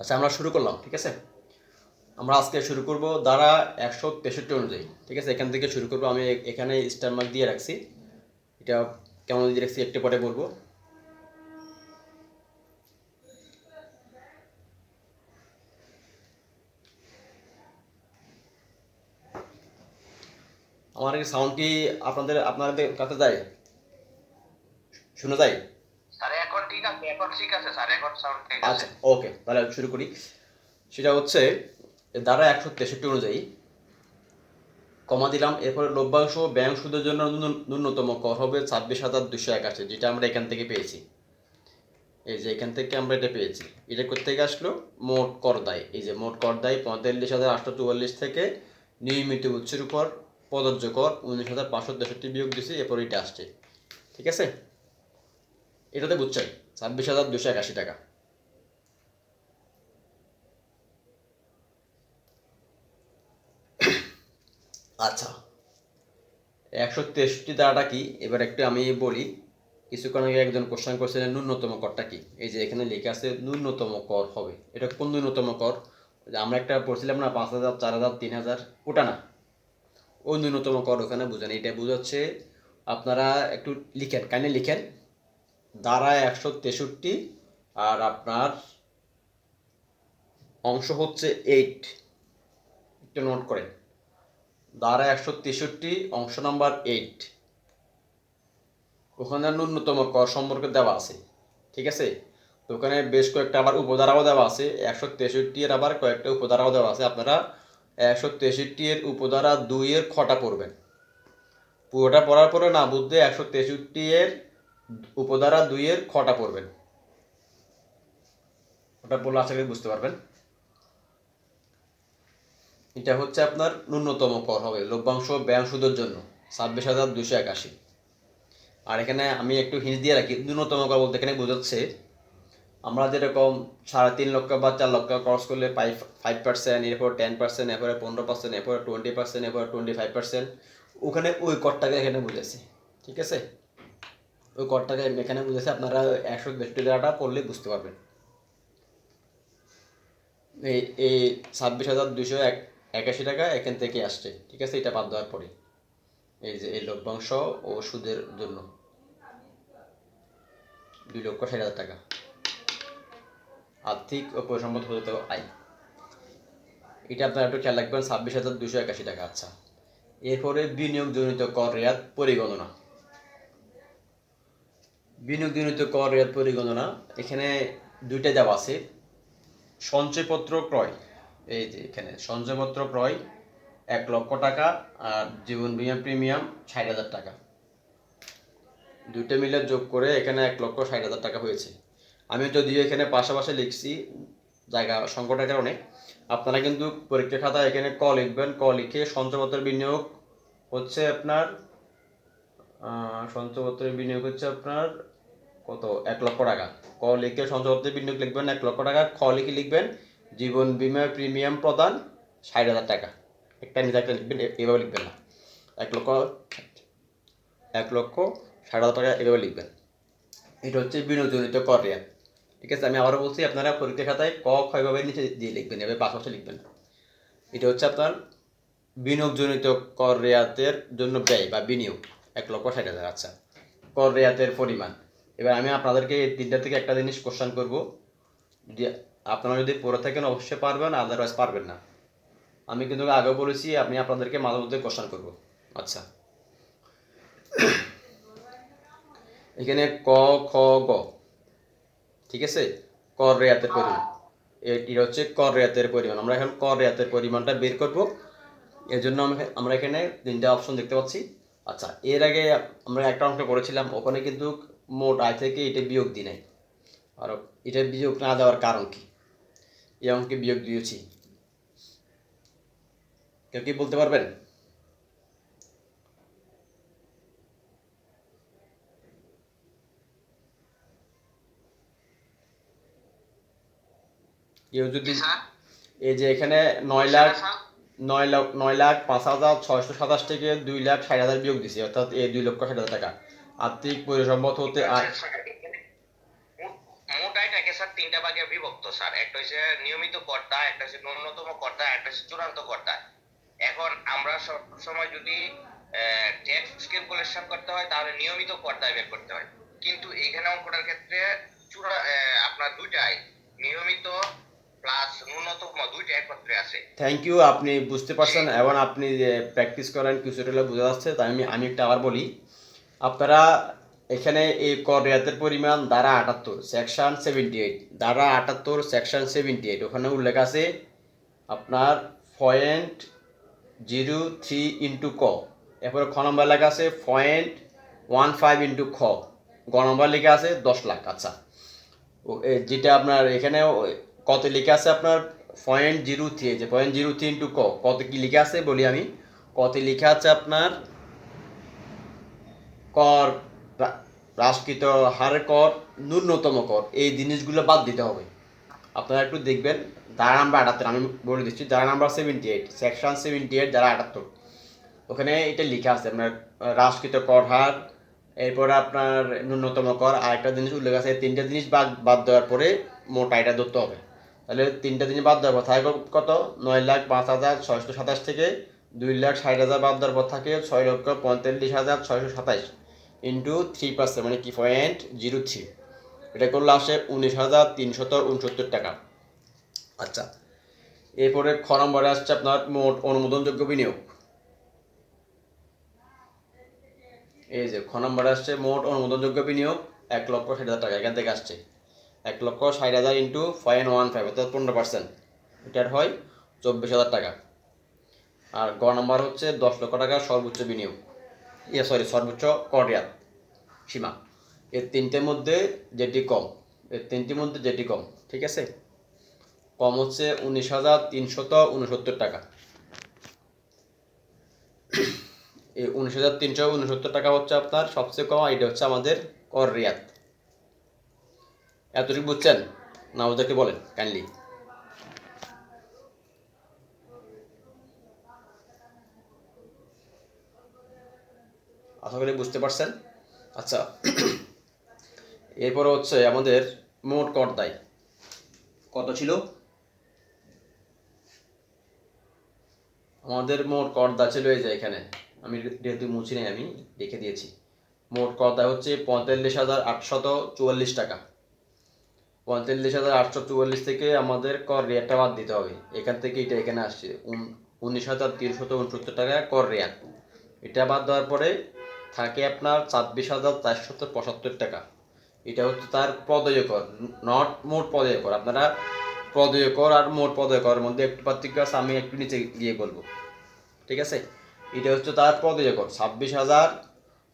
আচ্ছা আমরা শুরু করলাম, ঠিক আছে? আমরা আজকে শুরু করব দ্বারা একশো তেষট্টি অনুযায়ী, ঠিক আছে? এখান থেকে শুরু করব, আমি এখানে স্টার মার্ক দিয়ে রাখছি। এটা কেমন দিয়ে রাখছি, একটু পরে বলব। আমার সাউন্ড কি আপনাদের আপনাদের কাছে যায়? শোনা যায়? আচ্ছা ওকে, তাহলে শুরু করি। সেটা হচ্ছে দ্বারা একশো তেষট্টি অনুযায়ী, কমা দিলাম, এরপরে লভ্যাংশ ব্যাংক সুদের জন্য ন্যূনতম কর হবে ছাব্বিশ হাজার দুশো একাশি, যেটা আমরা এখান থেকে পেয়েছি। এই যে এখান থেকে আমরা এটা পেয়েছি। এটা থেকে আসলো? মোট কর দায়। এই যে মোট কর দায় পঁয়তাল্লিশ হাজার আটশো চুয়াল্লিশ থেকে নিয়মিত উৎসের উপর প্রযোজ্য কর উনিশ হাজার পাঁচশো তেষট্টি বিয়োগ দিয়েছি এরপর এটা আসছে। ঠিক আছে? এটাতে বুঝছেন ছাব্বিশ হাজার দুশো একাশি টাকা। আচ্ছা একশো তেষট্টি দ্বারাটা কি? এবার একটু আমি বলি, কিছুক্ষণ আগে একজন কোশ্চেন করছিলেন, ন্যূনতম করটা কি? এই যে এখানে লেখা আছে, ন্যূনতম কর হবে। এটা কোন ন্যূনতম কর? আমরা একটা পড়ছিলাম না, পাঁচ হাজার, চার হাজার, তিন হাজার, ওটা না। ওই ন্যূনতম কর ওখানে বুঝেন। এটা বুঝাচ্ছে, আপনারা একটু লিখেন কাইনে লিখেন। দ্বারা একশো তেষট্টি আর আপনার অংশ হচ্ছে এইট একটু নোট করেন। দ্বারা একশো তেষট্টি, অংশ নাম্বার এইট ওখানে ন্যূনতম কর সম্পর্কে দেওয়া আছে, ঠিক আছে? তো ওখানে বেশ কয়েকটা আবার উপধারাও দেওয়া আছে, একশো তেষট্টি এর আবার কয়েকটা উপধারাও দেওয়া আছে। আপনারা একশো তেষট্টি এর উপধারা দুইয়ের খটা পড়বেন। পুরোটা পড়ার পরে না বুঝতে একশো তেষট্টি এর উপধারা দুইয়ের খটা পড়বেন। ওটা বললে আশা করি বুঝতে পারবেন। এটা হচ্ছে আপনার ন্যূনতম কর হবে, লভ্যাংশ ব্যায়াম সুদের জন্য, ছাব্বিশ হাজার দুশো একাশি। আর এখানে আমি একটু হিন্স দিয়ে রাখি, ন্যূনতম কর বলতে এখানে বোঝাচ্ছে, আমরা যেরকম সাড়ে তিন লক্ষ বা চার লক্ষ খরচ করলে ফাইভ ফাইভ পার্সেন্ট এরপর টেন পার্সেন্ট এরপরে পনেরো পার্সেন্ট এরপরে টোয়েন্টি পার্সেন্ট এরপরে টোয়েন্টি ফাইভ পার্সেন্ট ওখানে ওই করটাকে এখানে বুঝেছি ঠিক আছে? ওই করটাকে এখানে বুঝেছে, আপনারা একশো টাকাটা পড়লে বুঝতে পারবেন। এই এই ছাব্বিশ হাজার দুশো এক, একাশি টাকা এখান থেকে আসছে, ঠিক আছে? এটা বাদ দেওয়ার পরে। এই যে, এই লভ্যাংশ ও সুদের জন্য। দুই লক্ষ ষাট হাজার টাকা। আর্থিক ও পরিসম্পদ হতে আয়। এটা আপনারা একটু খেয়াল রাখবেন, ছাব্বিশ হাজার দুশো একাশি টাকা আচ্ছা। এরপরে বিনিয়োগজনিত কর রেয়াত পরিগণনা। বিনিয়োগজনিত কর রেয়াত পরিগণনা এখানে দুইটা দেওয়া আছে। সঞ্চয়পত্র ক্রয়। এই যে এখানে সঞ্চয়পত্র ক্রয়, এক লক্ষ টাকা আর জীবন বিমা প্রিমিয়াম ষাট হাজার টাকা। দুইটা মিলে যোগ করে এখানে এক লক্ষ ষাট হাজার টাকা হয়েছে। আমি যদিও এখানে পাশাপাশি লিখছি জায়গা সংকটের কারণে। আপনারা কিন্তু পরীক্ষা খাতা এখানে ক লিখবেন, ক লিখে সঞ্চয়পত্রের বিনিয়োগ হচ্ছে আপনার সঞ্চয়পত্রের বিনিয়োগ হচ্ছে আপনার কত? এক লক্ষ টাকা। ক লিখে সঞ্চয়পত্রের বিনিয়োগ লিখবেন এক লক্ষ টাকা। খ লিখে লিখবেন, জীবন বিমা প্রিমিয়াম প্রদান ষাট হাজার টাকা। একটা নিজে একটা লিখবেন এভাবে লিখবেন না। এক লক্ষ এক লক্ষ ষাট হাজার টাকা এভাবে লিখবেন। এটা হচ্ছে বিনোদজনিত কর রেয়াত ঠিক আছে, আমি আবারও বলছি, আপনারা পরীক্ষার খাতায় ক এভাবে নিচে দিয়ে লিখবেন, এভাবে পাশাপাশি লিখবেন। এটা হচ্ছে আপনার বিনিয়োগজনিত কর রেয়াতের জন্য ব্যয় বা বিনিয়োগ। এক লক্ষ ষাট হাজার আচ্ছা। কর রেয়াতের পরিমাণ। এবার আমি আপনাদেরকে এই তিনটা থেকে একটা জিনিস কোশ্চেন করব। যদি আপনারা যদি পড়ে থাকেন, অবশ্যই পারবেন আদারওয়াইজ পারবেন না। আমি কিন্তু আগেও বলেছি, আমি আপনাদেরকে মাঝে মধ্যে কোশ্চেন করব। আচ্ছা। এখানে ক, খ, গ। ঠিক আছে? কর রেয়াতের পরিমাণ। এটি হচ্ছে কর রেয়াতের পরিমাণ। আমরা এখন কর রেয়াতের পরিমাণটা বের করব। এর জন্য আমরা এখানে তিনটা অপশন দেখতে পাচ্ছি। আচ্ছা এর আগে আমরা একটা অঙ্ক করেছিলাম ওখানে কিন্তু মোট আয় থেকে এটা বিয়োগ দিই নাই। আর এটা বিয়োগ না দেওয়ার কারণ কি? এই অঙ্কে বিয়োগ দিয়েছি। কেউ কি বলতে পারবেন? কেউ যদি এই যে এখানে নয় লাখ নয় লাখ নয় লাখ পাঁচ হাজার ছয়শো সাতাশ থেকে দুই লাখ ষাট হাজার বিয়োগ দিছি অর্থাৎ এই দুই লক্ষ ষাট হাজার টাকা। আর্থিক পরিসম্পদ হতে আয় মোট মোট আয়টাকে স্যার তিনটা ভাগে বিভক্ত স্যার। একটা হচ্ছে নিয়মিত কর্তা একটা হচ্ছে ন্যূনতম কর্তা একটা হচ্ছে চূড়ান্ত কর্তা এখন আমরা সব সময় যদি ট্যাক্স ক্যালকুলেশন করতে হয় তাহলে নিয়মিত কর্তায় বের করতে হয়। কিন্তু এখানে অঙ্কটার ক্ষেত্রে চূড়া আপনার দুইটাই নিয়মিত প্লাস ন্যূনতম দুইটা একত্রে আছে। থ্যাংক ইউ আপনি বুঝতে পারছেন এবং আপনি যে প্র্যাকটিস করেন কিছুটা বোঝা যাচ্ছে। তাই আমি আমি একটা আবার বলি। আপনারা এখানে এই কর রেয়াতের পরিমাণ দ্বারা আটাত্তর সেকশন সেভেন্টি এইট দ্বারা আটাত্তর সেকশন সেভেন্টি এইট ওখানে উল্লেখ আছে আপনার পয়েন্ট জিরো থ্রি ইন্টু ক। এরপরে খ নম্বর লেখা আছে পয়েন্ট ওয়ান ফাইভ ইন্টু খ। গ নম্বর লেখা আছে দশ লাখ আচ্ছা। যেটা আপনার এখানে কত লেখা আছে আপনার পয়েন্ট জিরো থ্রি যে পয়েন্ট জিরো থ্রি ইন্টু ক, কত কি লেখা আছে বলি আমি? কত লেখা আছে আপনার কর, রা- রাষ্ট্রকৃত হারে কর, ন্যূনতম কর, এই জিনিসগুলো বাদ দিতে হবে। আপনারা একটু দেখবেন ধারা নাম্বার আটাত্তর, আমি বলে দিচ্ছি ধারা number seventy eight section seventy eight যারা আটাত্তর, ওখানে এটা লেখা আছে, আপনার রাষ্ট্রকৃত কর, হার, এরপরে আপনার ন্যূনতম কর আর একটা জিনিস উল্লেখ আছে, তিনটা জিনিস বাদ বাদ দেওয়ার পরে মোটা এটা ধরতে হবে। তাহলে তিনটা জিনিস বাদ দেওয়ার পর থাকে কত? নয় লাখ পাঁচ হাজার ছয়শো সাতাশ থেকে দুই লাখ ষাট হাজার বাদ দেওয়ার পর থাকে ছয় লক্ষ পঁয়তাল্লিশ হাজার ছয়শো সাতাশ। ইন্টু থ্রি পার্সেন্ট মানে কি পয়েন্ট জিরো থ্রি এটা করলে আসে উনিশ হাজার তিনশত উনসত্তর টাকা। আচ্ছা। এরপরে খ নম্বরে আসছে আপনার মোট অনুমোদনযোগ্য বিনিয়োগ। এই যে খ নম্বরে আসছে মোট অনুমোদনযোগ্য বিনিয়োগ এক লক্ষ ষাট হাজার টাকা, এখান থেকে আসছে। এক লক্ষ ষাট হাজার ইন্টু পয়েন্ট ওয়ান ফাইভ অর্থাৎ পনেরো পার্সেন্ট এটার হয় চব্বিশ হাজার টাকা। আর গ নম্বর হচ্ছে দশ লক্ষ টাকা সর্বোচ্চ বিনিয়োগ। ইয়ে সরি সর্বোচ্চ করিয়ার সীমা। এর তিনটের মধ্যে যেটি কম, এর তিনটির মধ্যে যেটি কম, ঠিক আছে? কম হচ্ছে উনিশ হাজার তিনশত উনসত্তর টাকা। এই উনিশ হাজার তিনশো উনসত্তর টাকা হচ্ছে আপনার সবচেয়ে কম এটা হচ্ছে আমাদের কর রিয়াত এতটুকু বুঝছেন? না ওদেরকে বলেন? কাইন্ডলি আশা করি বুঝতে পারছেন। আচ্ছা এরপরে হচ্ছে আমাদের মোট কর দায়। কত ছিল? আমাদের মোট কর দায় ছিল এই যে এখানে। আমি যেহেতু মুছি নাই, আমি রেখে দিয়েছি। মোট কর দায় হচ্ছে পঁয়তাল্লিশ হাজার আটশত চুয়াল্লিশ টাকা। পঁয়তাল্লিশ হাজার আটশো চুয়াল্লিশ থেকে আমাদের কর রেটটা বাদ দিতে হবে। এখান থেকে এটা এখানে আসছে। উনিশ হাজার তিনশত উনসত্তর টাকা কর রেয়াত এটা বাদ দেওয়ার পরে থাকে আপনার ছাব্বিশ হাজার চারশত পঁচাত্তর টাকা। এটা হচ্ছে তার পদয় কর নট মোট পদয় কর আপনারা পদয় কর আর মোট পদয় মধ্যে একটু পার্থক্য আছে, আমি একটু নিচে গিয়ে বলব। ঠিক আছে? এটা হচ্ছে তার পদয় কর ছাব্বিশ হাজার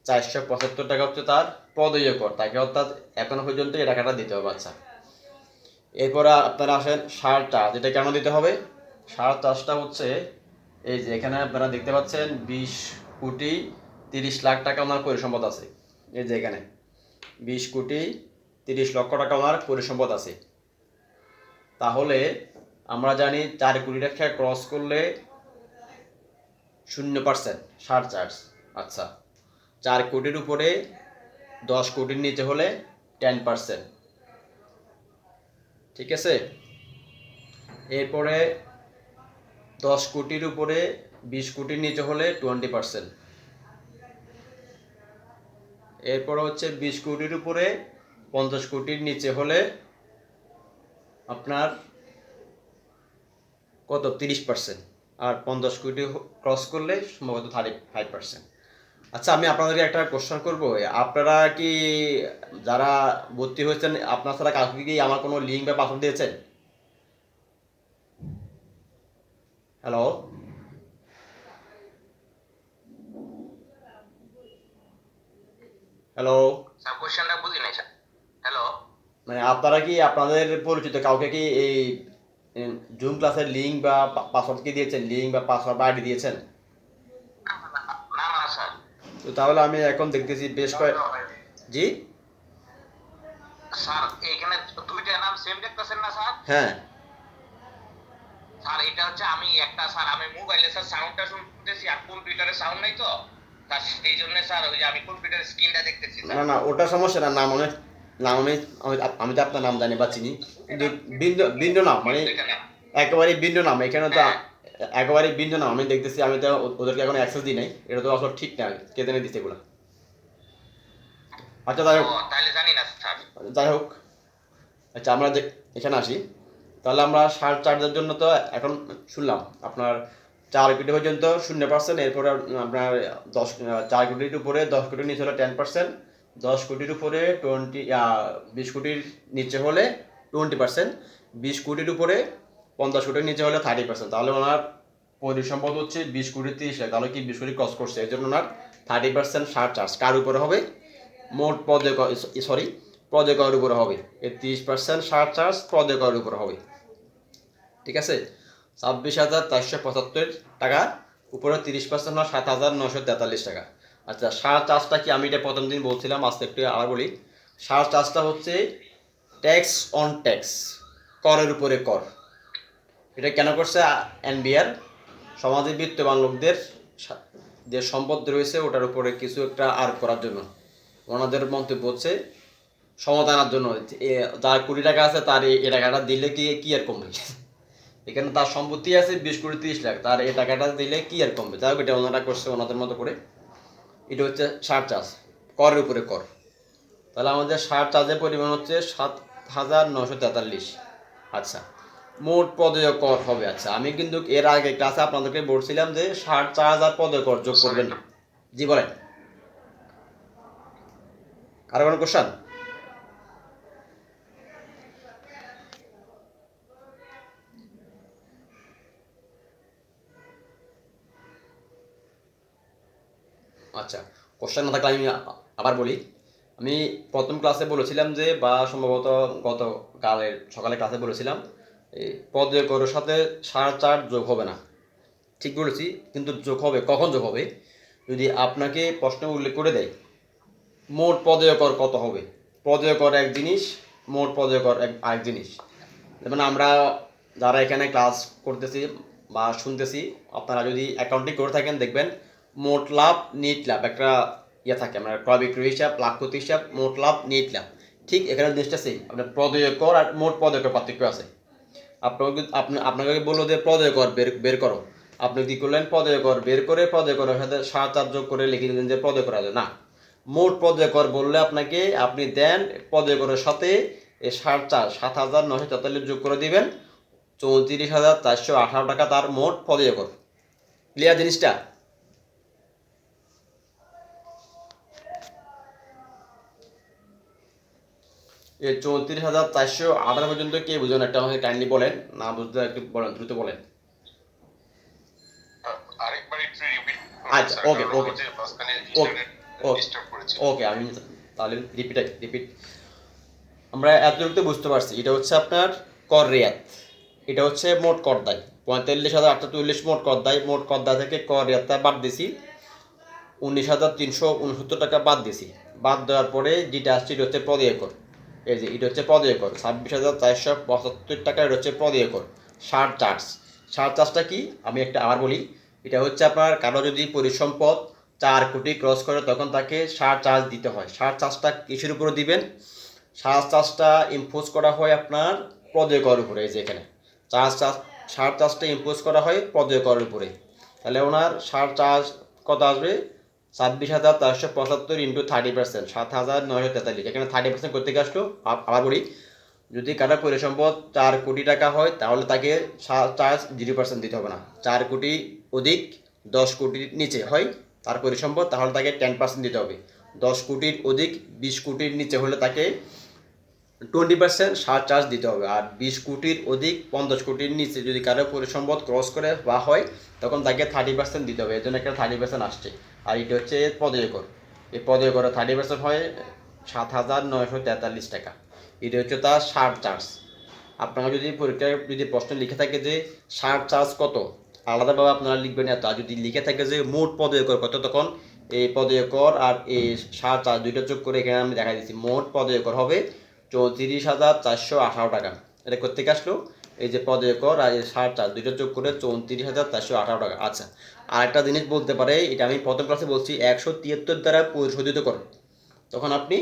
চারশো পঁচাত্তর টাকা হচ্ছে তার পদয় কর তাকে অর্থাৎ এখনও পর্যন্ত এই টাকাটা দিতে হবে আচ্ছা। এরপরে আপনারা আসেন সার চার্জ এটা কেন দিতে হবে? সার চার্জটা হচ্ছে, এই যে এখানে আপনারা দেখতে পাচ্ছেন, বিশ কোটি তিরিশ লাখ টাকা ওনার পরিসম্পদ আছে। এই যে এখানে। বিশ কোটি তিরিশ লক্ষ টাকা ওনার পরিসম্পদ আছে। তাহলে আমরা জানি চার কোটি টাকা ক্রস করলে শূন্য পার্সেন্ট সার চার্জ আচ্ছা। চার কোটির উপরে দশ কোটির নিচে হলে টেন পার্সেন্ট ঠিক আছে? এরপরে দশ কোটির উপরে বিশ কোটির নিচে হলে টোয়েন্টি পার্সেন্ট এরপরে হচ্ছে বিশ কোটির উপরে পঞ্চাশ কোটির নিচে হলে আপনার কত? তিরিশ পার্সেন্ট। আর পঞ্চাশ কোটি ক্রস করলে সম্ভবত থার্টি ফাইভ পার্সেন্ট। আচ্ছা আমি আপনাদেরকে একটা কোশ্চেন করব। আপনারা কি যারা ভর্তি হয়েছেন, আপনার ছাড়া কাউকে কি আমার কোনো লিঙ্ক বা পাসওয়ার্ড দিয়েছেন? হ্যালো হ্যালো স্যার কোশ্চেনটা বুঝি নাই স্যার হ্যালো মানে আপনারা কি আপনাদের পরিচিত কাউকে কি এই জুম ক্লাসের লিঙ্ক বা পাসওয়ার্ড কি দিয়েছেন? লিঙ্ক বা পাসওয়ার্ড বা আইডি দিয়েছেন? না না স্যার তো তাহলে আমি এখন দেখতেছি বেশ কয়েক জি? স্যার এখানে দুইটা নাম সেম দেখতেছেন না স্যার হ্যাঁ। স্যার এটা হচ্ছে আমি একটা স্যার আমি মোবাইলে স্যার সাউন্ডটা শুনতেছি আর কম্পিউটারে সাউন্ড নাই তো? তার সেই জন্য স্যার ওই যে আমি কম্পিউটারের স্ক্রিনটা দেখতেছি না না ওটা সমস্যা না নাম অনেক নাম আমি তো আপনার নাম জানি বা চিনি। কিন্তু ভিন্ন ভিন্ন নাম মানে একেবারে ভিন্ন নাম এখানে তো একেবারে ভিন্ন নাম আমি দেখতেছি আমি তো ওদেরকে এখন অ্যাক্সেস দিই নাই এটা তো আসলে ঠিক না কে জানে দিচ্ছে এগুলো। আচ্ছা যাই হোক। ও, তাহলে জানি না স্যার। যাই হোক আচ্ছা আমরা যে এখানে আসি। তাহলে আমরা সার চার্জের জন্য তো এখন শুনলাম আপনার চার কোটি পর্যন্ত শূন্য পার্সেন্ট, এরপরে আপনার দশ, চার কোটির উপরে দশ কোটির নিচে হলে টেন পার্সেন্ট, দশ কোটির উপরে টোয়েন্টি বিশ কোটির নিচে হলে টোয়েন্টি পার্সেন্ট, বিশ কোটির উপরে পঞ্চাশ কোটির নিচে হলে থার্টি পার্সেন্ট। তাহলে ওনার পরিসম্পদ হচ্ছে বিশ কোটি তিরিশ লাখ তাহলে কি বিশ কোটি ক্রস করছে? এই জন্য ওনার থার্টি পার্সেন্ট সার চার্জ কার উপরে হবে? মোট পদে সরি পদে করের উপরে হবে? এর তিরিশ পার্সেন্ট সার চার্জ পদে করের উপরে হবে? ঠিক আছে? ছাব্বিশ হাজার চারশো পঁচাত্তর টাকা, উপরে তিরিশ পার্সেন্ট হয় সাত হাজার নশো তেতাল্লিশ টাকা। আচ্ছা সার চার্জটা কি আমি এটা প্রথম দিন বলছিলাম, আজকে একটু আবার বলি। সার চার্জটা হচ্ছে ট্যাক্স অন ট্যাক্স, করের উপরে কর। এটা কেন করছে এনবিআর? সমাজে বিত্তবান লোকদের যে সম্পদ রয়েছে, ওটার উপরে কিছু একটা আরোপ করার জন্য। ওনাদের মন্তব্য হচ্ছে, সমাধানের জন্য। যার কুড়ি টাকা আছে, তার এই টাকাটা দিলে কি কি আর কমবে? এখানে তার সম্পত্তি আছে বিশ কোটি তিরিশ লাখ। তার এই টাকাটা দিলে কি আর কমবে? যাই হোক, এটা ওনারা করছে ওনাদের মতো করে। এটা হচ্ছে সার চার্জ করের উপরে কর। তাহলে আমাদের সার চার্জের পরিমাণ হচ্ছে সাত হাজার নশো তেতাল্লিশ। আচ্ছা মোট পদীয় কর হবে। আচ্ছা আমি কিন্তু এর আগে ক্লাসে আপনাদেরকে বলছিলাম যে সার চার হাজার পদীয় কর যোগ করবেন জি, বলেন। কারও কোনো কোশ্চান আচ্ছা কোশ্চেন না থাকলে আমি আবার বলি। আমি প্রথম ক্লাসে বলেছিলাম যে, বা সম্ভবত গত কালের সকালে ক্লাসে বলেছিলাম এই পদে করের সাথে সার চার যোগ হবে না। ঠিক বলেছি, কিন্তু যোগ হবে, কখন যোগ হবে? যদি আপনাকে প্রশ্ন উল্লেখ করে দেয়, মোট পদয় কর কত হবে? পদয় কর এক জিনিস, মোট পদয় কর এক, আরেক জিনিস। যেমন আমরা যারা এখানে ক্লাস করতেছি বা শুনতেছি, আপনারা যদি অ্যাকাউন্টিং করে থাকেন, দেখবেন মোট লাভ নিট লাভ, একটা ইয়ে থাকে আমরা ক্রয়, বিক্রয় হিসাব, লাভ, ক্ষতি হিসাব, মোট লাভ নিট লাভ। ঠিক এখানে জিনিসটা সেই আপনার পদয় কর আর মোট পদয় কর পার্থক্য আছে। আপনাকে আপনি, আপনাকে বলল যে পদয় কর বের বের করো। আপনি কি করলেন? পদয় কর বের করে পদয় করের সাথে সাত চার যোগ করে লিখে দিলেন যে পদয় করা না। মোট পদয় কর বললে আপনাকে, আপনি দেন পদয় করের সাথে এই সাত, চার, সাত হাজার নশো তেতাল্লিশ যোগ করে দিবেন। চৌত্রিশ হাজার চারশো আঠারো টাকা তার মোট পদয় কর। ক্লিয়ার জিনিসটা? চৌত্রিশ হাজার চারশো আঠারো পর্যন্ত কে বুঝুন একটা আমাকে কাইন্ডলি বলেন না বুঝতে একটু বলেন দ্রুত বলেন। আচ্ছা, okay. ডিস্টার্ব করেছে ওকে আমি তাহলে রিপিট রিপিট আমরা এতটুকু বুঝতে পারছি এটা হচ্ছে আপনার কর রেয়াত। এটা হচ্ছে মোট কর দায়। পঁয়তাল্লিশ হাজার আটশো চল্লিশ মোট কর দায় মোট কর দায় থেকে কর রেয়াতটা বাদ দিছি। উনিশ হাজার তিনশো উনসত্তর টাকা বাদ দিছি। বাদ দেওয়ার পরে যেটা আসছে এটা হচ্ছে পদীয় কর এই যে, এটা হচ্ছে পদীয় কর ছাব্বিশ হাজার চারশো পঁচাত্তর টাকা এটা হচ্ছে পদীয় কর সার চার্জ। সার চার্জটা কি? আমি একটা আবার বলি, এটা হচ্ছে আপনার কারও যদি পরিসম্পদ চার কোটি ক্রস করে, তখন তাকে সার চার্জ দিতে হয়। সার চার্জটা কিসের উপরে দিবেন? সার চার্জটা ইম্পোজ করা হয় আপনার পদীয় কর উপরে, এই যে এখানে। চার্জ চার্জ, সার চার্জটা ইম্পোজ করা হয় পদীয় করের উপরে। তাহলে ওনার সার চার্জ কত আসবে? ছাব্বিশ হাজার চারশো পঁচাত্তর ইন্টু থার্টি পার্সেন্ট সাত হাজার নয়শো তেতাল্লিশ। এখানে থার্টি পার্সেন্ট করতে আসলো? আবার বলি, যদি কারও পরিসম্পদ চার কোটি টাকা হয়, তাহলে তাকে চার্জ জিরো পার্সেন্ট দিতে হবে না। চার কোটি অধিক দশ কোটির নিচে হয়, তার পরিসম্পদ তাহলে তাকে টেন পার্সেন্ট দিতে হবে। দশ কোটির অধিক বিশ কোটির নিচে হলে তাকে টোয়েন্টি পার্সেন্ট সার চার্জ দিতে হবে। আর বিশ কোটির অধিক পঞ্চাশ কোটির নিচে যদি কারও পরিসম্পদ ক্রস করে বা হয়, তখন তাকে থার্টি পার্সেন্ট দিতে হবে। এর জন্য একটা থার্টি পার্সেন্ট আসছে। আর এটা হচ্ছে পদয় কর এই পদয় করে থার্টি পার্সেন্ট হয় সাত হাজার নয়শো তেতাল্লিশ টাকা। এটা হচ্ছে তার সার চার্জ। আপনারা যদি পরীক্ষায় যদি প্রশ্ন লিখে থাকে যে সার চার্জ কত, আলাদাভাবে আপনারা লিখবেন এত। আর যদি লিখে থাকে যে মোট পদয় কর কত, তখন এই পদয় কর আর এই সার চার্জ দুইটা চোখ করে এখানে আমি দেখা দিচ্ছি। মোট পদয় কর হবে চৌত্রিশ হাজার চারশো আঠারো টাকা। এটা কোথেকে আসলো? এই যে পদে কর আর এই সার চার দুইটা যোগ করে চৌত্রিশ হাজার চারশো আঠারো টাকা। আচ্ছা আর একটা জিনিস বলতে পারে, এটা আমি প্রথম ক্লাসে বলছি, একশো তিয়াত্তর দ্বারা পরিশোধিত কর। তখন আপনি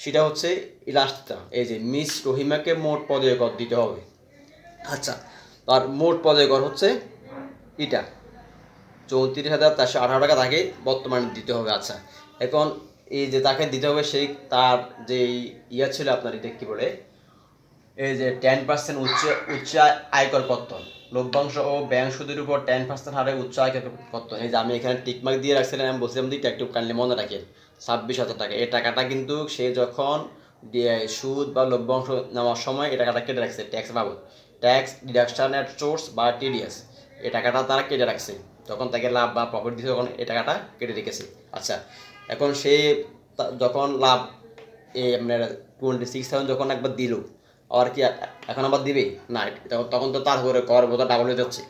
সেটা হচ্ছে লাস্টটা এই যে মিস রহিমাকে মোট পদে কর দিতে হবে। আচ্ছা আর মোট পদে কর হচ্ছে এটা, চৌত্রিশ হাজার চারশো আঠারো টাকা তাকে বর্তমানে দিতে হবে। আচ্ছা এখন এই যে তাকে দিতে হবে, সেই তার যে ইয়া ছিল আপনার, এটা কী বলে? এই যে টেন পার্সেন্ট উচ্চ উচ্চ আয়কর কর্তন। লভ্যাংশ ও ব্যাংক সুদের উপর টেন পার্সেন্ট হারে উচ্চ আয়কর কর্তন। এই যে আমি এখানে টিকমার্ক দিয়ে রাখছিলাম, আমি বলছিলাম দিকটা একটু কাইন্ডলি মনে রাখেন। ছাব্বিশ হাজার টাকা। এই টাকাটা কিন্তু সে যখন সুদ বা লভ্যাংশ নেওয়ার সময় এই টাকাটা কেটে রাখছে ট্যাক্স বাবদ। ট্যাক্স ডিডাকশন অ্যাট সোর্স বা টিডিএস এই টাকাটা তারা কেটে রাখছে। তখন তাকে লাভ বা প্রফিট দিতে তখন এই টাকাটা কেটে রেখেছে। আচ্ছা এখন সে যখন লাভ, এই আপনার টোয়েন্টি সিক্স থাউজেন্ড যখন একবার দিল আর কি এ- এখন আবার দিবে না তখন তো তার উপরে কর বোধ ডাবল হয়ে যাচ্ছে।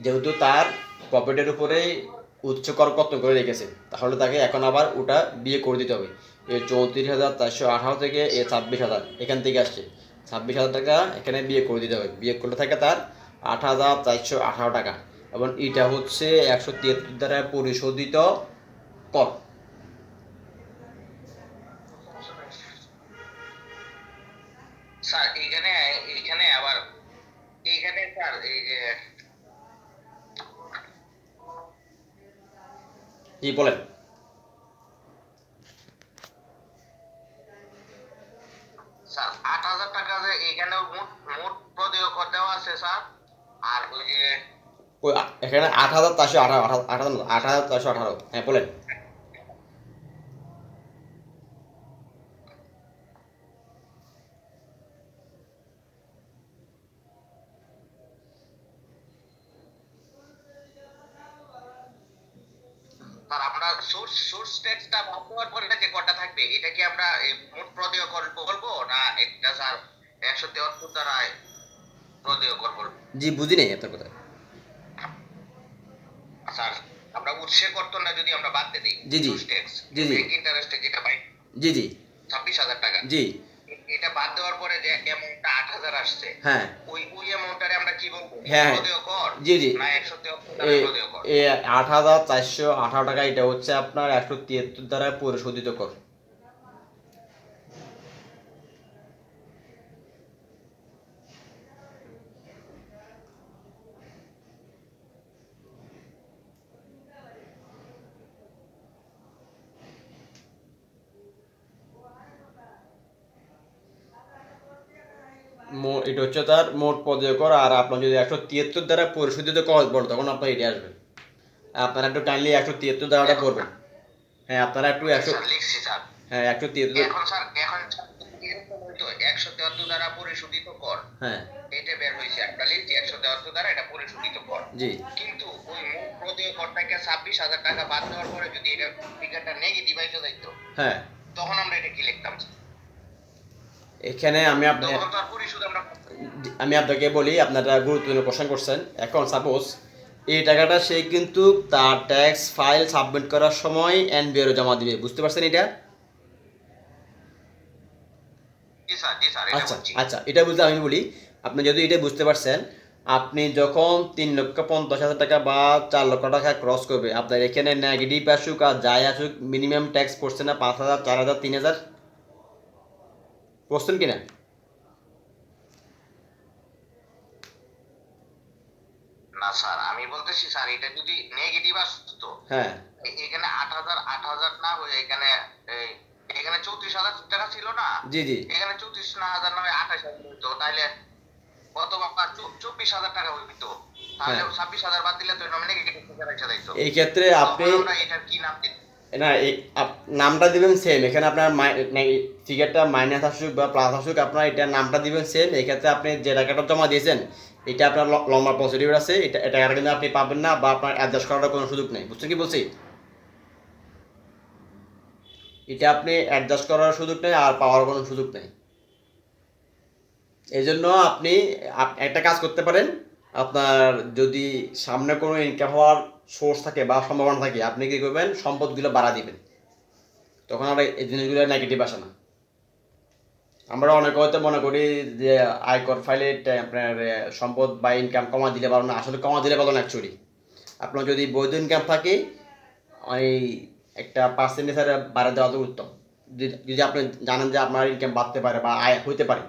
যেহেতু তার প্রফিটের উপরে উচ্চ কর কত করে রেখেছে, তাহলে তাকে এখন আবার ওটা বিয়ে করে দিতে হবে। এই চৌত্রিশ হাজার চারশো আঠারো থেকে এ ছাব্বিশ হাজার এখান থেকে আসছে। ছাব্বিশ হাজার টাকা এখানে বিয়ে করে দিতে হবে। বিয়ে করলে থাকে তার আট হাজার চারশো আঠারো টাকা। এবং এটা হচ্ছে একশো তিয়াত্তর দ্বারা পরিশোধিত কর। স্যার এইখানে এইখানে আবার এইখানে স্যার এই যে জি বলেন। স্যার আট হাজার টাকা যে এইখানে মোট মোট প্রদেয় কর দেওয়া আছে স্যার। আর ওই যে ওই এখানে আট হাজার চারশো আঠারো আট হাজার চারশো আঠারো। হ্যাঁ বলেন স্যার আমরা সোর্স সোর্স ট্যাক্সটা বাদ দেওয়ার পরে এটা যে করটা থাকবে এটা কি আমরা এই মোট প্রদেয় কর বলব না এটা স্যার একশো তেহাত্তর দ্বারা প্রদেয় কর বলব জি বুঝি নেই আপনার কথা। স্যার আমরা উৎসে কর্তনটা যদি আমরা বাদ দিই। জি, জি। জি, জি। ইন্টারেস্টে যেটা পাই। জি জি। ছাব্বিশ হাজার টাকা। জি। এটা বাদ দেওয়ার পরে যে অ্যামাউন্টটা আট হাজার আসছে হ্যাঁ। ওই ওই অ্যামাউন্টটারে আমরা কি বলব? হ্যাঁ। জি, জি। না একশো আট হাজার চারশো আঠারো টাকা এটা হচ্ছে আপনার একশো তিয়াত্তর দ্বারা পরিশোধিত কর। এটা হচ্ছে তার মোট পদে কর আর আপনার যদি একশো তিয়াত্তর দ্বারা পরিশোধিত কর বড় তখন আপনার এটা আসবে। আপনারা একটু কাইন্ডলি একশো তিয়াত্তর দ্বারাটা করবেন। হ্যাঁ আপনারা একটু একশো হ্যাঁ একশো তিয়াত্তর এখন স্যার এখন স্যার এরকম হইতো একশো তেহাত্তর দ্বারা পরিশোধিত কর। হ্যাঁ। এটা বের হয়েছে একটা একশো দ্বারা এটা পরিশোধিত কর। জি। কিন্তু ওই মোট প্রদেয় করটাকে ছাব্বিশ হাজার টাকা বাদ দেওয়ার পরে যদি এটা ফিগারটা নেগেটিভ আইতে যাইতো হ্যাঁ। তখন আমরা এটা কি লিখতাম এখানে আমি আপনার আমি আপনাকে বলি আপনারা গুরুত্বপূর্ণ কোশ্চেন করছেন। এখন সাপোজ এই টাকাটা সে কিন্তু তার ট্যাক্স ফাইল সাবমিট করার সময় এনবিআর জমা দিবে। বুঝতে পারছেন এটা? আচ্ছা আচ্ছা এটা বুঝতে আমি বলি আপনি যদি এটা বুঝতে পারছেন আপনি যখন তিন লক্ষ পঞ্চাশ হাজার টাকা বা চার লক্ষ টাকা ক্রস করবে আপনার এখানে নেগেটিভ আসুক আর যাই আসুক মিনিমাম ট্যাক্স পড়ছে না পাঁচ হাজার চার হাজার তিন হাজার পড়ছেন কিনা? না স্যার আমি বলতেছি স্যার এটা যদি নেগেটিভ আসতো হ্যাঁ। এখানে আট হাজার আট হাজার না হয়ে এখানে এখানে চৌত্রিশ হাজার টাকা ছিল না? জি জি। এখানে চৌত্রিশ না হাজার নয় আঠাশ হাজার হইতো তাহলে কত বাবা চব্বিশ হাজার টাকা হইতো। তাহলে হ্যাঁ। ছাব্বিশ হাজার বাদ দিলে তো এই ক্ষেত্রে আপনি এটার কি নাম দিই না, এই নামটা দিবেন সেম এখানে আপনার ফিগারটা মাইনাস আসুক বা প্লাস আসুক, আপনার এটা নামটা দিবেন সেম এই ক্ষেত্রে আপনি যে টাকাটা জমা দিয়েছেন, এটা আপনার লম্বা প্রসিডিউর আছে, এটা এটা টাকাটা কিন্তু আপনি পাবেন না বা আপনার অ্যাডজাস্ট করার কোনো সুযোগ নেই, বুঝছেন কি বলছি? এটা আপনি অ্যাডজাস্ট করার সুযোগ নেই আর পাওয়ার কোনো সুযোগ নেই। এই জন্য আপনি একটা কাজ করতে পারেন, আপনার যদি সামনে কোনো ইনকাম হওয়ার সোর্স থাকে বা সম্ভাবনা থাকে, আপনি কি করবেন? সম্পদগুলো বাড়া দিবেন। তখন আর এই জিনিসগুলো নেগেটিভ আসে না। আমরা অনেক হয়তো মনে করি যে আয়কর ফাইলে আপনার সম্পদ বা ইনকাম কমা দিলে পারো না। আসলে কমা দিলে পারো না অ্যাকচুয়ালি আপনার যদি বৈধ ইনকাম থাকে, ওই একটা পার্সেন্টেজ বাড়া দেওয়া তো উত্তম। যদি আপনি জানেন যে আপনার ইনকাম বাড়তে পারে বা আয় হইতে পারে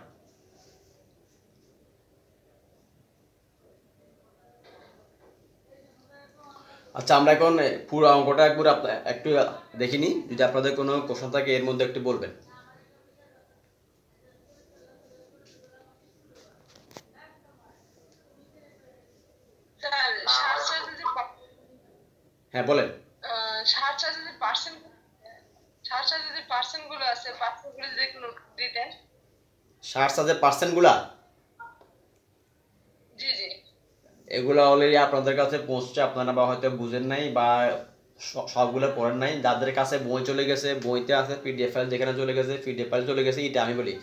আচ্ছা আমরা এখন পুরো অঙ্কটা একবার একটু দেখিনি। যদি আপনাদের কোনো কোশ্চেন থাকে এর মধ্যে একটু বলবেন। হ্যাঁ বলেন। আহ, সার চার্জের যে পার্সেন্ট সার চার্জের যে পার্সেন্টগুলো আছে পার্সেন্টগুলো যদি দিতেন। ষাট সাজের পার্সেন্টগুলা জি জি এগুলো অলরেডি আপনাদের কাছে পৌঁছছে আপনারা বা হয়তো বুঝেন নাই বা সবগুলো পড়েন নাই। যাদের কাছে বই চলে গেছে বইতে আছে পিডিএফ ফাইল যেখানে চলে গেছে পিডিএফ ফাইল চলে গেছে এটা আমি বলি।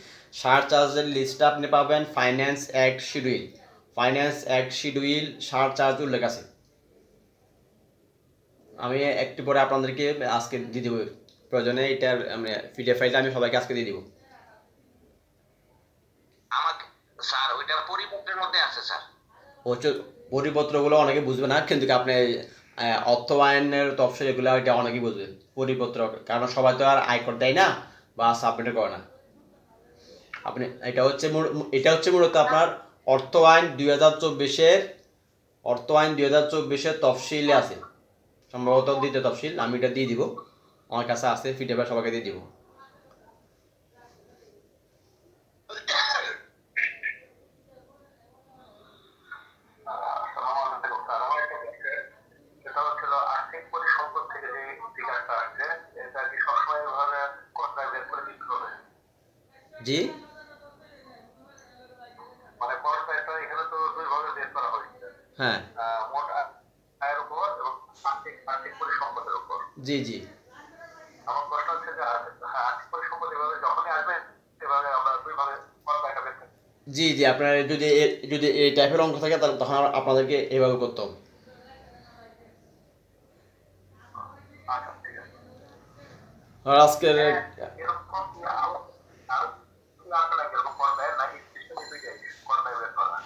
সার চার্জের লিস্টটা আপনি পাবেন finance act schedule finance act schedule surcharge উল্লেখ আছে। আমি একটু পরে আপনাদেরকে আজকে দিয়ে দেবো। প্রয়োজনে এটার পিডিএফ ফাইলটা আমি সবাইকে আজকে দিয়ে দিব। আমাকে স্যার ওইটা পরিপত্রের মধ্যে আছে স্যার। পরিপত্রগুলো অনেকে বুঝবে না, কিন্তু আপনি অর্থ আইনের তফসিল এগুলো এটা অনেকেই বুঝবে, পরিপত্র, কারণ সবাই তো আর আয়কর দেয় না বা সাবমিট করে না। আপনি, এটা হচ্ছে এটা হচ্ছে মূলত আপনার অর্থ আইন দুই হাজার চব্বিশের অর্থ আইন দুই হাজার চব্বিশের তফসিলে আছে। সম্ভবত দ্বিতীয় তফসিল, আমি এটা দিয়ে দিব, আমার কাছে আছে ফিডব্যাক সবাইকে দিয়ে দিব সেটা হচ্ছিল আর্থিক পরিসম্পদ থেকে যে ফিগারটা আসছে এটা কি সবসময় এভাবে কোনটায় বের করে দিতে হবে জি। মানে কোনটাটা এখানে তো দুই ভাগে বের করা হ্যাঁ। মোট আয়ের উপর এবং আর্থিক আর্থিক পরিসম্পদের উপর। জি জি। আমার হচ্ছে যে আর্থিক হ্যাঁ, পরিসম্পদ এভাবে যখনই আসবে এভাবে আমরা দুই ভাগে বের করি জি জি আপনার যদি যদি এই টাইপের অঙ্ক থাকে তাহলে তখন আপনাদেরকে এভাবে করতে হবে। আচ্ছা ঠিক আছে। আজকের এরকম কি আরও আরও কি আসে নাকি এরকম কোনটায় নাকি সিস্টেমে দুইটাই কোনটায় বের করা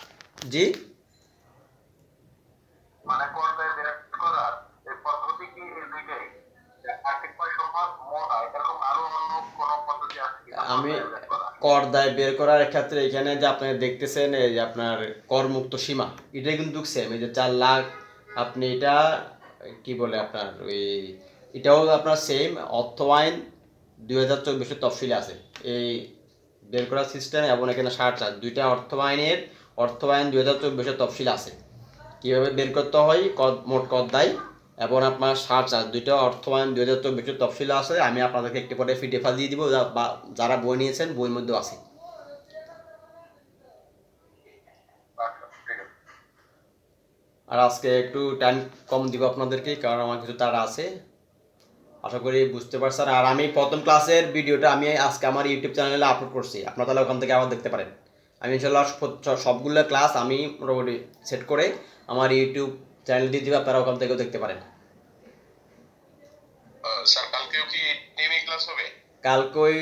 জি মানে কোনটায় বের করা এই পদ্ধতি কি এই দুইটাই যে আর্থিক পরিসম্পদ মোট আয় এরকম আরও অন্য কোন পদ্ধতি আছে কি আমি কোনটায় বের করা? কর দায় বের করার ক্ষেত্রে এখানে যে আপনি দেখতেছেন, এই যে আপনার করমুক্ত সীমা এটা কিন্তু সেম এই যে চার লাখ, আপনি এটা, কি বলে আপনার, ওই, এটাও আপনার সেম অর্থ আইন দুই হাজার চব্বিশের তফসিলে আছে। এই বের করার সিস্টেম এবং এখানে ষাট চার্জ দুইটা অর্থ আইনের, অর্থ আইন দুই হাজার চব্বিশের তফসিল আছে। কীভাবে বের করতে হয়? কদ, মোট কর দায় এবং আপনার ষাট চার্জ দুইটা অর্থ আইন দুই হাজার চব্বিশের তফসিল আছে। আমি আপনাদেরকে একটি পরে ফিটেফা দিয়ে দিব বা, যারা বই নিয়েছেন, বইয়ের মধ্যেও আছে আচ্ছা ঠিক আছে আর আজকে একটু টাইম কম দিব আপনাদেরকে কারণ আমার কিছু তারা আছে। আশা করি বুঝতে পারছেন। আর আমি প্রথম ক্লাসের ভিডিওটা আমি আজকে আমার ইউটিউব চ্যানেলে আপলোড করছি। আপনারা তাহলে ওখান থেকে আবার দেখতে পারেন। আমি ইনশাল্লাহ সবগুলো ক্লাস আমি মোটামুটি সেট করে আমার ইউটিউব চ্যানেল দিয়ে দিব আপনারা ওখান থেকেও দেখতে পারেন। স্যার কালকেও ক্লাস কালকে ওই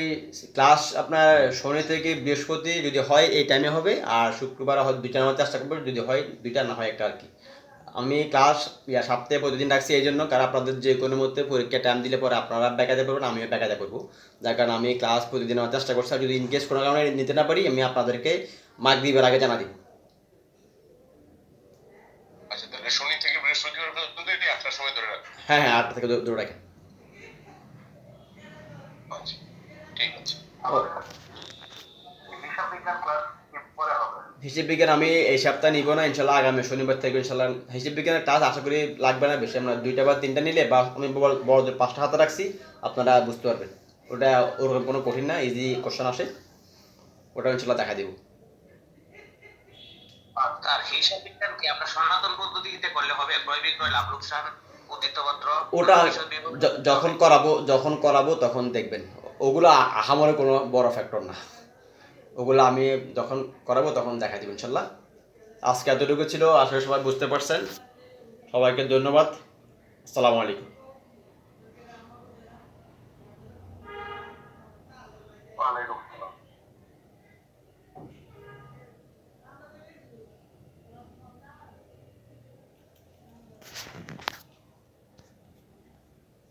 ক্লাস আপনার শনি থেকে বৃহস্পতি যদি হয় এই টাইমে হবে। আর শুক্রবার হয় দুইটা নেওয়ার চেষ্টা করব যদি হয় দুইটা না হয় একটা আর কি। আমি ক্লাস ইয়া সপ্তাহে প্রতিদিন রাখছি এই জন্য কারণ আপনাদের যে কোনো মধ্যে পরীক্ষা টাইম দিলে পরে আপনারা ব্যাকাতে পারবেন আমিও ব্যাকাতে পারব যার কারণে আমি ক্লাস প্রতিদিন আমার চেষ্টা করছি আর যদি ইনকেস কোনো কারণে নিতে না পারি আমি আপনাদেরকে মার্ক দিবার আগে জানা দিব। আচ্ছা হ্যাঁ হ্যাঁ আটটা থেকে দূরে রাখেন। আচ্ছা ঠিক আছে আমাদের হিসাব বিজ্ঞান ক্লাস কি পরে হবে হিসেব বিজ্ঞান আমি এই সপ্তাহে নিব না ইনশাল্লাহ আগামী শনিবার থেকে ইনশাল্লাহ হিসেব বিজ্ঞানের ক্লাস আশা করি লাগবে না বেশি আমরা দুইটা বা তিনটা নিলে বা আমি বড়- বড়দের পাঁচটা হাতে রাখছি আপনারা বুঝতে পারবেন। ওটা ওরকম কোনো কঠিন না ইজি কোশ্চেন আসে। ওটা ইনশাল্লাহ দেখা দিব। স্যার হিসাব বিজ্ঞান কি আমরা সনাতন পদ্ধতিতে করলে হবে? ক্রয় বিক্রয় লাভ লোকসান ওটা যখন করাবো যখন করাবো তখন দেখবেন। ওগুলো আহামরি কোনো বড় ফ্যাক্টর না। ওগুলো আমি যখন করাবো তখন দেখা দেবো, ইনশাল্লাহ। আজকে এতটুকু ছিল আসলে সবাই বুঝতে পারছেন। সবাইকে ধন্যবাদ। আসসালামু আলাইকুম।